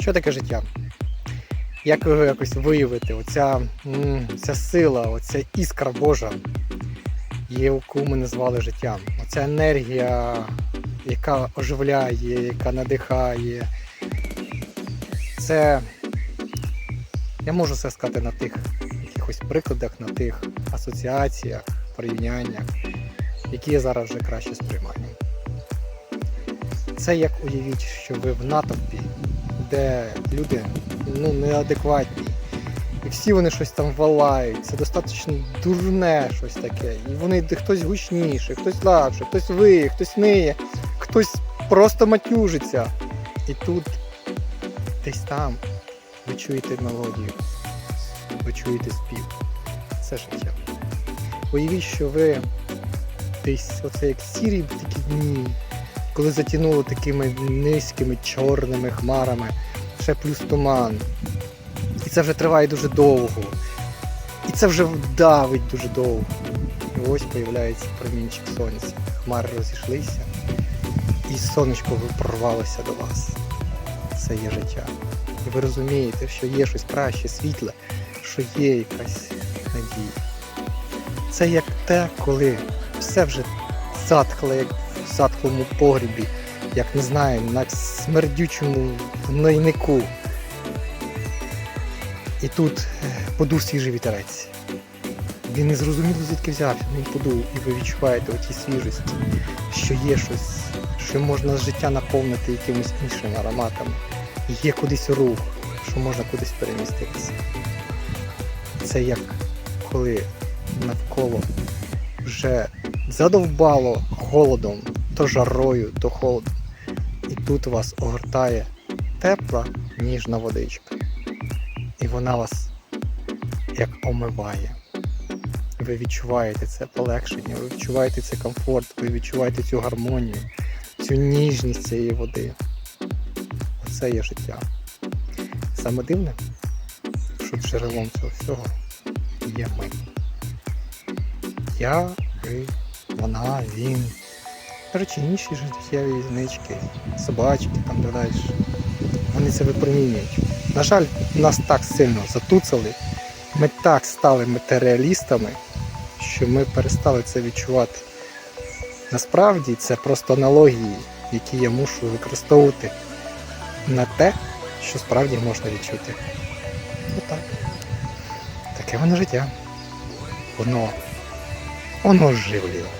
Що таке життя? Як його якось виявити? Оця ця сила, оця іскра Божа, яку ми назвали життям. Оця енергія, яка оживляє, яка надихає. Це я можу це сказати на тих якихось прикладах, на тих асоціаціях, порівняннях, які я зараз вже краще сприймаю. Це як уявіть, що ви в натовпі, де люди ну, неадекватні. І всі вони щось там валають. Це достатньо дурне щось таке. І вони хтось гучніше, хтось слабше, хтось виє, хтось ниє, хтось просто матюжиться. І тут десь там ви чуєте мелодію, ви чуєте спів. Це життя. Уявіть, що ви десь оце як сірі такі дні, коли затягнуло такими низькими чорними хмарами, ще плюс туман. І це вже триває дуже довго. І це вже давить дуже довго. І ось появляється промінчик сонця. Хмари розійшлися, і сонечко прорвалося до вас. Це є життя. І ви розумієте, що є щось краще, світле, що є якась надія. Це як те, коли все вже затхло, як в затхлому погрібі, як не знаю, на смердючому гнойнику. І тут е, подув свіжий вітерець. Він не зрозуміло звідки взявся, він подув, і ви відчуваєте оті свіжості, що є щось, що можна життя наповнити якимось іншими ароматами. Є кудись рух, що можна кудись переміститися. Це як коли навколо вже задовбало холодом, то жарою, то холодом. І тут вас огортає тепла, ніжна водичка. І вона вас як омиває. Ви відчуваєте це полегшення, ви відчуваєте цей комфорт, ви відчуваєте цю гармонію, цю ніжність цієї води. Оце є життя. Саме дивне, що джерелом цього всього є ми. Я, ви, вона, він. Речі, інші життєві знички, собачки там далі. Вони це випромінюють. На жаль, нас так сильно затуцали, ми так стали матеріалістами, що ми перестали це відчувати. Насправді це просто аналогії, які я мушу використовувати на те, що справді можна відчути. Отак. Таке воно життя. Воно, воно живлює.